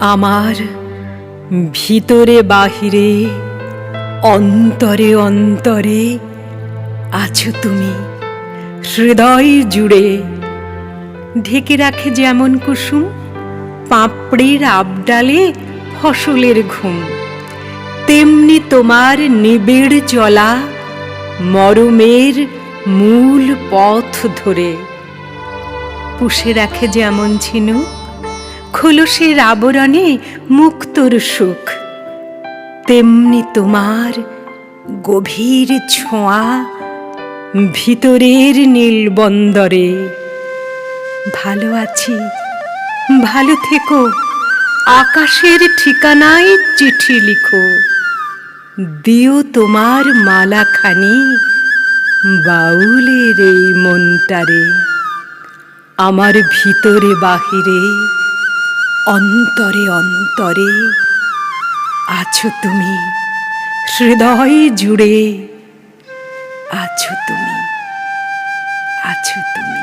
আমার ভিতরে বাহিরে, অন্তরে অন্তরে আছো তুমি। হৃদয় জুড়ে ঢেকে রাখে যেমন কুসুম, পাপড়ির আবডালে ফসলের ঘুম। তেমনি তোমার নিবিড় চলা মরমের মূল পথ ধরে। পুষে রাখে যেমন ঝিনুক খোলসের আবরণে মুক্তর সুখ। তেমনি তোমার গভীর ছোঁয়া ভিতরের নীলবন্দরে ভালো আছি, ভালো থেকো, আকাশের ঠিকানায় চিঠি লিখো। দিও তোমার মালাখানি বাউলের এই মনটারে। আমার ভিতরে বাহিরে অন্তরে অন্তরে আছো তুমি হৃদয় জুড়ে আছো তুমি আছো তুমি।